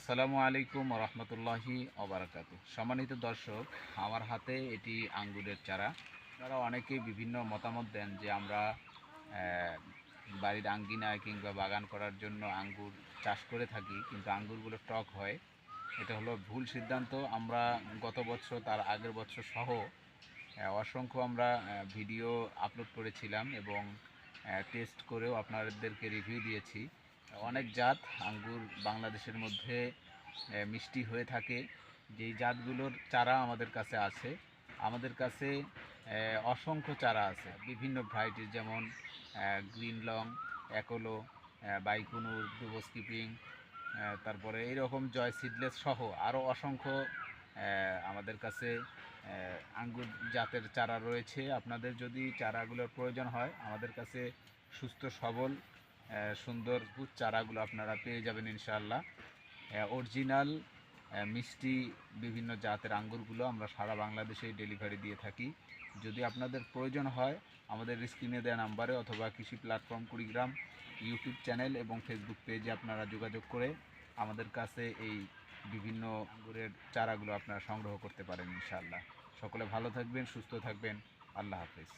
আসসালামু আলাইকুম রহমতুল্লাহি অবরাকাত সম্মানিত দর্শক, আমার হাতে এটি আঙ্গুরের চারা। তারা অনেকেই বিভিন্ন মতামত দেন যে আমরা বাড়ির আঙ্গিনায় কিংবা বাগান করার জন্য আঙ্গুর চাষ করে থাকি, কিন্তু আঙ্গুরগুলো টক হয়। এটা হলো ভুল সিদ্ধান্ত। আমরা গত বছর, তার আগের বছর সহ অসংখ্য আমরা ভিডিও আপলোড করেছিলাম এবং টেস্ট করেও আপনাদেরকে রিভিউ দিয়েছি। অনেক জাত আঙ্গুর বাংলাদেশের মধ্যে মিষ্টি হয়ে থাকে। যেই জাতগুলোর চারা আমাদের কাছে আছে, আমাদের কাছে অসংখ্য চারা আছে। বিভিন্ন ভ্যারাইটির যেমন গ্রিন লং অ্যাকোলো বাইকুনুর, দুবো স্কিপিং তারপরে এইরকম জয় সিডলেস সহ আরও অসংখ্য আমাদের কাছে আঙ্গুর জাতের চারা রয়েছে। আপনাদের যদি চারাগুলোর প্রয়োজন হয়, আমাদের কাছে সুস্থ সবল সুন্দর চারাগুলো আপনারা পেয়ে যাবেন ইনশাআল্লাহ। অরিজিনাল মিষ্টি বিভিন্ন জাতের আঙ্গুরগুলো আমরা সারা বাংলাদেশে ডেলিভারি দিয়ে থাকি। যদি আপনাদের প্রয়োজন হয়, আমাদের স্ক্রিনে দেওয়া নাম্বারে অথবা কৃষি প্ল্যাটফর্ম কুড়িগ্রাম ইউটিউব চ্যানেল এবং ফেসবুক পেজে আপনারা যোগাযোগ করে আমাদের কাছে এই বিভিন্ন আঙ্গুরের চারাগুলো আপনারা সংগ্রহ করতে পারেন ইনশাআল্লাহ। সকলে ভালো থাকবেন, সুস্থ থাকবেন। আল্লাহ হাফেজ।